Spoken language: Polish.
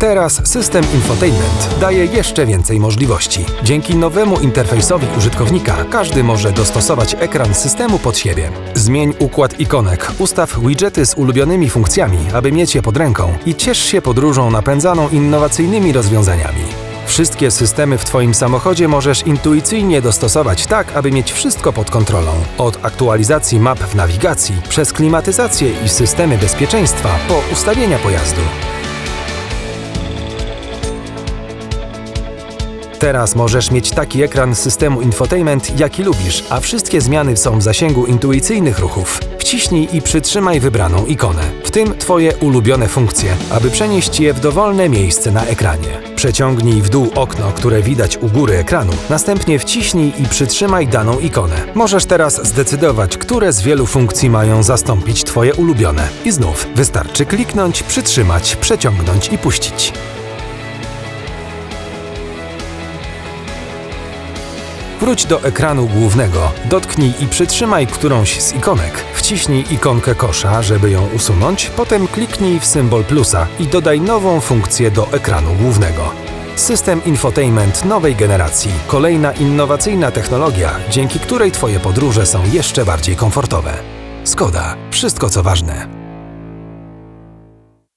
Teraz system infotainment daje jeszcze więcej możliwości. Dzięki nowemu interfejsowi użytkownika każdy może dostosować ekran systemu pod siebie. Zmień układ ikonek, ustaw widgety z ulubionymi funkcjami, aby mieć je pod ręką i ciesz się podróżą napędzaną innowacyjnymi rozwiązaniami. Wszystkie systemy w Twoim samochodzie możesz intuicyjnie dostosować tak, aby mieć wszystko pod kontrolą. Od aktualizacji map w nawigacji, przez klimatyzację i systemy bezpieczeństwa, po ustawienia pojazdu. Teraz możesz mieć taki ekran systemu infotainment, jaki lubisz, a wszystkie zmiany są w zasięgu intuicyjnych ruchów. Wciśnij i przytrzymaj wybraną ikonę, w tym Twoje ulubione funkcje, aby przenieść je w dowolne miejsce na ekranie. Przeciągnij w dół okno, które widać u góry ekranu, następnie wciśnij i przytrzymaj daną ikonę. Możesz teraz zdecydować, które z wielu funkcji mają zastąpić Twoje ulubione. I znów wystarczy kliknąć, przytrzymać, przeciągnąć i puścić. Wróć do ekranu głównego, dotknij i przytrzymaj którąś z ikonek. Wciśnij ikonkę kosza, żeby ją usunąć, potem kliknij w symbol plusa i dodaj nową funkcję do ekranu głównego. System infotainment nowej generacji. Kolejna innowacyjna technologia, dzięki której Twoje podróże są jeszcze bardziej komfortowe. Skoda. Wszystko co ważne.